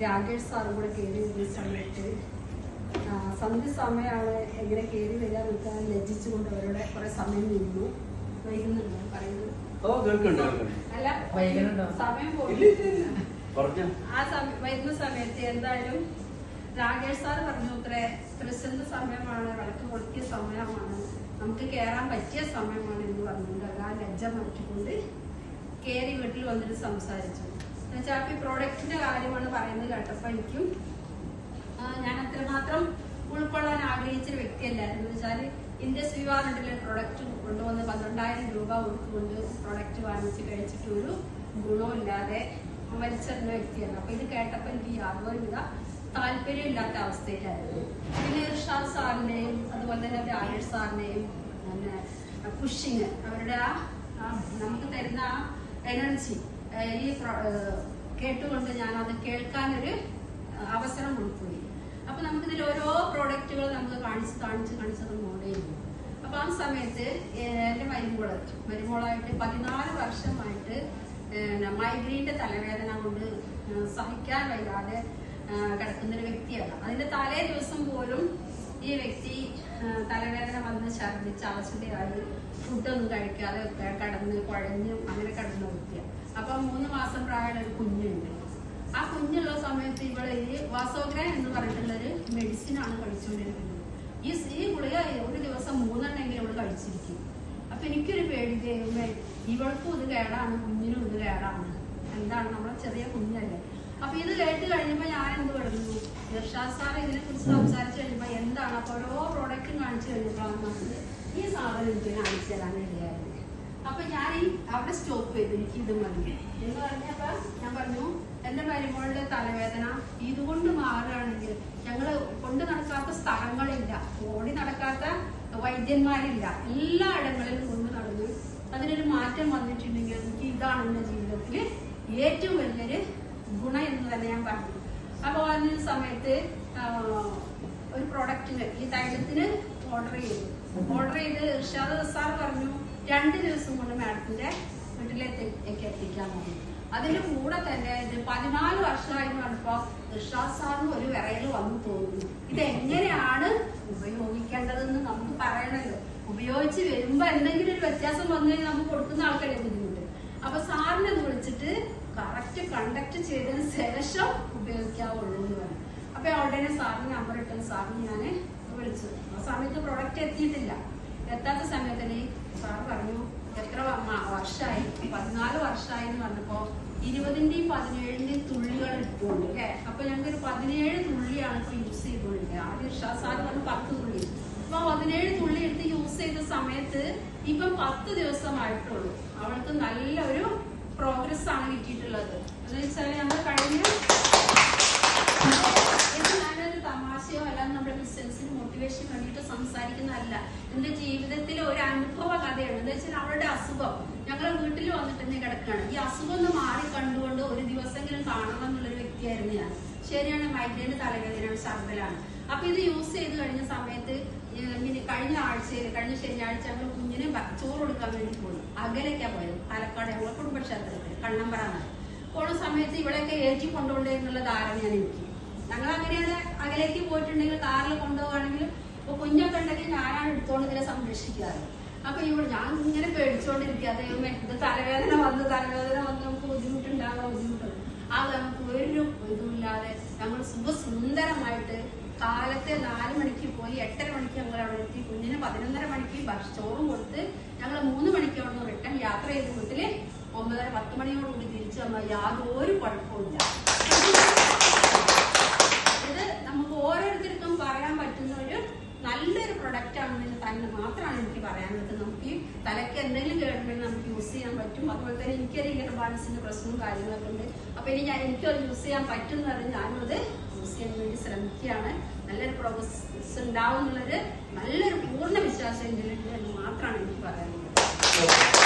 രാകേഷ് സാറും കൂടെ കയറി വരുന്ന സമയത്ത് ആ, സന്ധ്യ സമയമാണ് എങ്ങനെ കയറി വരിക എന്നൊക്കെ ലജ്ജിച്ചുകൊണ്ട് അവരുടെ കുറെ സമയം നിന്നു. വൈകുന്നുണ്ടോ? പറയുന്നത്? ഓ കേൾക്കുന്നുണ്ട് കേൾക്കുന്നുണ്ട്. അല്ല? സമയം പറഞ്ഞു. ആ സമയം വരുന്ന സമയത്ത് എന്തായാലും രാകേഷ് സാർ പറഞ്ഞു അത്രേ പ്രതിസന്ധി സമയമാണ് വിളക്ക് പൊളിക്കിയ സമയമാണ് നമുക്ക് കേറാൻ പറ്റിയ സമയമാണ് എന്ന് പറഞ്ഞുകൊണ്ട് അത് ആ ലജ്ജ മാറ്റിക്കൊണ്ട് കയറി വീട്ടിൽ വന്നിട്ട് സംസാരിച്ചു. എന്നുവെച്ചാൽ ഈ പ്രോഡക്റ്റിന്റെ കാര്യമാണ് പറയുന്നത് കേട്ടപ്പോൾ എനിക്കും ഞാൻ അത്രമാത്രം ഉൾക്കൊള്ളാൻ ആഗ്രഹിച്ചൊരു വ്യക്തിയല്ലായിരുന്നു. വെച്ചാൽ ഇൻഡസ് വിവാഹത്തിലെ പ്രൊഡക്റ്റ് കൊണ്ടുവന്ന് പന്ത്രണ്ടായിരം രൂപ കൊടുത്തുകൊണ്ട് പ്രൊഡക്റ്റ് വാങ്ങിച്ച് കഴിച്ചിട്ട് ഒരു ഗുണമില്ലാതെ വലിച്ചെറിഞ്ഞ വ്യക്തിയാണ് അപ്പൊ ഇത് കേട്ടപ്പോൾ എനിക്ക് യാതൊരുവിധ താല്പര്യമില്ലാത്ത അവസ്ഥയിലായിരുന്നു. പിന്നെ ഇർഷാദ് സാറിന്റെയും അതുപോലെ തന്നെ ആയുഷ് സാറിന്റെയും പിന്നെ പുഷിങ് അവരുടെ ആ നമുക്ക് തരുന്ന ആ എനർജി ഈ കേട്ടുകൊണ്ട് ഞാൻ അത് കേൾക്കാനൊരു അവസരം കൊടുക്കുകയും. അപ്പൊ നമുക്കിതിൽ ഓരോ പ്രോഡക്റ്റുകൾ നമുക്ക് കാണിച്ച് കാണിച്ച് കാണിച്ചത് മോഡേ അപ്പൊ ആ സമയത്ത് എന്റെ മരുമോൾ മരുമോളായിട്ട് പതിനാല് വർഷമായിട്ട് മൈഗ്രീന്റെ തലവേദന കൊണ്ട് സഹിക്കാൻ വയ്യാതെ കിടക്കുന്ന ഒരു വ്യക്തിയാണ്. അതിന്റെ തലേ ദിവസം പോലും ഈ വ്യക്തി തലവേദന വന്ന് ഛർദ്ദിച്ച് അവശതയായി ഫുഡൊന്നും കഴിക്കാതെ കടന്ന് കുഴഞ്ഞ് അങ്ങനെ കിടന്ന വ്യക്തിയാണ് അപ്പൊ മൂന്ന് മാസം പ്രായമുള്ള ഒരു കുഞ്ഞുണ്ട്. ആ കുഞ്ഞുള്ള സമയത്ത് ഇവൾ ഈ വാസോഗ്ര എന്ന് പറഞ്ഞിട്ടുള്ള ഒരു മെഡിസിൻ ആണ് കഴിച്ചുകൊണ്ടിരിക്കുന്നത്. ഈ ഈ ഗുളിക ഒരു ദിവസം മൂന്നെണ്ണെങ്കിലും ഇവൾ കഴിച്ചിരിക്കും. അപ്പൊ എനിക്കൊരു പേടി ദൈവമേ ഇവൾക്കും ഇത് കേടാണ് കുഞ്ഞിനും ഇത് കേടാണ്. എന്താണ് നമ്മളെ ചെറിയ കുഞ്ഞല്ലേ? അപ്പൊ ഇത് കേട്ട് കഴിഞ്ഞപ്പോ ഞാൻ എന്ത് പറഞ്ഞു ഇർഷാദ് സാർ ഇതിനെ കുറിച്ച് സംസാരിച്ചു കഴിഞ്ഞപ്പോ എന്താണ്? അപ്പൊ ഓരോ പ്രോഡക്റ്റും കാണിച്ചു കഴിഞ്ഞപ്പോഴാണ് ഈ സാധനം എനിക്ക് കാണിച്ചു തരാൻ ഇടയായിരുന്നു അവിടെ സ്റ്റോപ്പ് ചെയ്തു എനിക്ക് ഇത് മതി. എന്ന് പറഞ്ഞപ്പോ ഞാൻ പറഞ്ഞു എന്റെ മരുമകളുടെ തലവേദന ഇതുകൊണ്ട് മാറുകയാണെങ്കിൽ ഞങ്ങൾ കൊണ്ട് നടക്കാത്ത സ്ഥലങ്ങളില്ല ഓടി നടക്കാത്ത വൈദ്യന്മാരില്ല. എല്ലാ ഇടങ്ങളിലും കൊണ്ട് നടന്നു അതിനൊരു മാറ്റം വന്നിട്ടുണ്ടെങ്കിൽ എനിക്ക് ഇതാണ് എന്റെ ജീവിതത്തിൽ ഏറ്റവും വലിയൊരു ഗുണം എന്ന് തന്നെ ഞാൻ പറഞ്ഞു. അപ്പോൾ അതിന് സമയത്ത് ഒരു പ്രൊഡക്റ്റിന് ഈ തൈലത്തിന് ഓർഡർ ചെയ്തു. ഓർഡർ ചെയ്ത് ഇർഷാദ് സാർ പറഞ്ഞു രണ്ട് ദിവസം കൊണ്ട് മാഡത്തിന്റെ വീട്ടിലേക്ക് എത്തിക്കാൻ പറഞ്ഞു അതിന്റെ കൂടെ തന്നെ ഇത് പതിനാല് വർഷമായി പറഞ്ഞപ്പോ ഇർഷാദ് സാറിന് ഒരു വിറയൽ വന്നു തോന്നുന്നു. ഇത് എങ്ങനെയാണ് ഉപയോഗിക്കേണ്ടതെന്ന് നമുക്ക് പറയണല്ലോ. ഉപയോഗിച്ച് വരുമ്പോ എന്തെങ്കിലും ഒരു വ്യത്യാസം വന്നു കഴിഞ്ഞാൽ നമുക്ക് കൊടുക്കുന്ന ആൾക്കാരെ ബുദ്ധിമുട്ട്. അപ്പൊ സാറിനെ വിളിച്ചിട്ട് കറക്റ്റ് കണ്ടക്ട് ചെയ്തതിന് ശേഷം ഉപയോഗിക്കാവുള്ളൂ എന്ന് പറഞ്ഞു. അപ്പൊ ഉടനെ സാറിന് നമ്പർ ഇട്ടത്. സാറിന് ഞാൻ വിളിച്ചു ആ സമയത്ത് പ്രൊഡക്റ്റ് എത്തിയിട്ടില്ല. എത്താത്ത സമയത്തിന് സാർ പറഞ്ഞു എത്ര വർഷമായി പതിനാല് വർഷമായി എന്ന് പറഞ്ഞപ്പോ ഇരുപതിന്റെയും പതിനേഴിന്റെയും തുള്ളികൾ ഇട്ടുകൊണ്ട് അല്ലേ അപ്പൊ ഞങ്ങൾക്ക് ഒരു പതിനേഴ് തുള്ളിയാണ് ഇപ്പൊ യൂസ് ചെയ്തുകൊണ്ടിരിക്കുന്നത്. ആദ്യം ഇർഷാ സാർ പറഞ്ഞു പത്ത് തുള്ളി. അപ്പൊ പതിനേഴ് തുള്ളി എടുത്ത് യൂസ് ചെയ്ത സമയത്ത് ഇപ്പം പത്ത് ദിവസമായിട്ടുള്ളൂ. അവൾക്ക് നല്ലൊരു പ്രോഗ്രസ് ആണ് കിട്ടിയിട്ടുള്ളത്. എന്ന് വെച്ചാൽ സംസാരിക്കുന്നതല്ല. എന്റെ ജീവിതത്തിലെ ഒരു അനുഭവ കഥയാണ്. എന്താ വെച്ചാൽ അവളുടെ അസുഖം. ഞങ്ങളെ വീട്ടിൽ വന്നിട്ട് തന്നെ കിടക്കുകയാണ്. ഈ അസുഖം ഒന്ന് മാറി കണ്ടുകൊണ്ട് ഒരു ദിവസമെങ്കിലും കാണണം എന്നുള്ളൊരു വ്യക്തിയായിരുന്നു ഞാൻ. ശരിയാണ് മൈഗ്രൈന്റെ തലവേദനയാണ് ശർദ്ദലാണ്. അപ്പൊ ഇത് യൂസ് ചെയ്ത് കഴിഞ്ഞ സമയത്ത് ഇങ്ങനെ കഴിഞ്ഞ ആഴ്ചയിൽ കഴിഞ്ഞ ശനിയാഴ്ച ഞങ്ങൾ കുഞ്ഞിനെ ചോറ് കൊടുക്കാൻ വേണ്ടി പോയി. അകലേക്കാ പോയത്. പാലക്കാട് ഞങ്ങളെ കുടുംബക്ഷേത്രത്തിൽ കണ്ണമ്പറ പോണ സമയത്ത് ഇവിടെയൊക്കെ ഏറ്റി കൊണ്ടുപോകേ എന്നുള്ള ധാരണയാണ് എനിക്ക്. ഞങ്ങൾ അങ്ങനെയാണ് അകലേക്ക് പോയിട്ടുണ്ടെങ്കിൽ കാറിൽ ഇപ്പൊ കുഞ്ഞൊക്കെ ഉണ്ടെങ്കിൽ ഞാനാണ് എടുത്തോണ്ട് ഇതിനെ സംരക്ഷിക്കാറ്. അപ്പൊ ഇവിടെ ഞാൻ ഇങ്ങനെ പേടിച്ചോണ്ടിരിക്കുക. ദൈവമേ ഇത് തലവേദന വന്ന് തലവേദന വന്ന് നമുക്ക് ബുദ്ധിമുട്ടുണ്ടാകാൻ ബുദ്ധിമുട്ടുണ്ട് അത് നമുക്ക് ഒരു ഇതുമില്ലാതെ നമ്മൾ സുഖസുന്ദരമായിട്ട് കാലത്തെ നാല് മണിക്ക് പോയി എട്ടര മണിക്ക് ഞങ്ങൾ അവിടെ എത്തി. കുഞ്ഞിന് പതിനൊന്നര മണിക്ക് ചോറും കൊടുത്ത് ഞങ്ങൾ മൂന്ന് മണിക്ക് അവിടെ നിന്ന് റിട്ടേൺ യാത്ര ചെയ്ത് വീട്ടിൽ ഒമ്പതര പത്ത് മണിയോടുകൂടി തിരിച്ചു വന്നാൽ യാതൊരു കുഴപ്പമില്ല ഇത് നമുക്ക് ഓരോരുത്തർക്കും പറയാൻ പറ്റുന്ന ഒരു നല്ലൊരു പ്രൊഡക്റ്റ് ആണെന്ന് തന്നെ മാത്രമാണ് എനിക്ക് പറയാനുള്ളത് നമുക്ക് ഈ തലയ്ക്ക് എന്തെങ്കിലും കേടുണ്ടെങ്കിൽ നമുക്ക് യൂസ് ചെയ്യാൻ പറ്റും. അതുപോലെ തന്നെ എനിക്കൊരു ഇയർ ബാലൻസിന്റെ പ്രശ്നവും കാര്യങ്ങളൊക്കെ ഉണ്ട്. അപ്പൊ ഇനി ഞാൻ എനിക്കത് യൂസ് ചെയ്യാൻ പറ്റും എന്ന് പറഞ്ഞ് ഞാനത് യൂസ് ചെയ്യാൻ വേണ്ടി ശ്രമിക്കുകയാണ്. നല്ലൊരു പ്രോഗ്രസ് ഉണ്ടാവും എന്നുള്ളൊരു നല്ലൊരു പൂർണ വിശ്വാസം എന്ന് മാത്രമാണ് എനിക്ക് പറയാനുള്ളത്.